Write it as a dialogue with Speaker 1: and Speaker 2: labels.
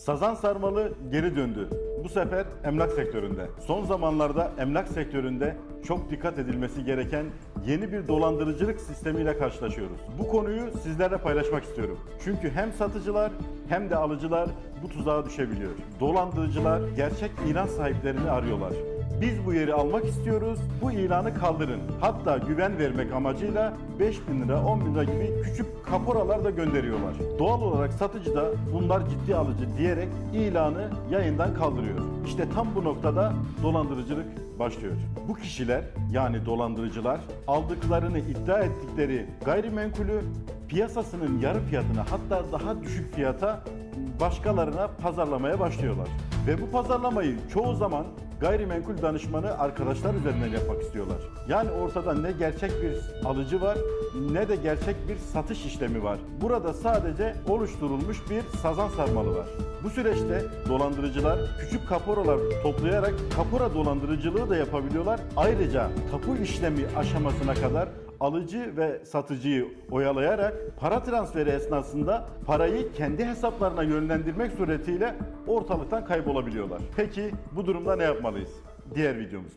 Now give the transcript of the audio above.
Speaker 1: Sazan sarmalı geri döndü. Bu sefer emlak sektöründe. Son zamanlarda emlak sektöründe çok dikkat edilmesi gereken yeni bir dolandırıcılık sistemiyle karşılaşıyoruz. Bu konuyu sizlerle paylaşmak istiyorum. Çünkü hem satıcılar hem de alıcılar bu tuzağa düşebiliyor. Dolandırıcılar gerçek ilan sahiplerini arıyorlar. Biz bu yeri almak istiyoruz, bu ilanı kaldırın. Hatta güven vermek amacıyla 5 bin lira, 10 bin lira gibi küçük kaporalar da gönderiyorlar. Doğal olarak satıcı da bunlar ciddi alıcı diyerek ilanı yayından kaldırıyor. İşte tam bu noktada dolandırıcılık başlıyor. Bu kişiler yani dolandırıcılar aldıklarını iddia ettikleri gayrimenkulü piyasasının yarı fiyatına hatta daha düşük fiyata başkalarına pazarlamaya başlıyorlar. Ve bu pazarlamayı çoğu zaman gayrimenkul danışmanı arkadaşlar üzerinden yapmak istiyorlar. Yani ortada ne gerçek bir alıcı var ne de gerçek bir satış işlemi var. Burada sadece oluşturulmuş bir sazan sarmalı var. Bu süreçte dolandırıcılar küçük kaporalar toplayarak kapora dolandırıcılığı da yapabiliyorlar. Ayrıca tapu işlemi aşamasına kadar alıcı ve satıcıyı oyalayarak para transferi esnasında parayı kendi hesaplarına yönlendirmek suretiyle ortalıktan kaybolabiliyorlar. Peki bu durumda ne yapmalıyız? Diğer videomuzda.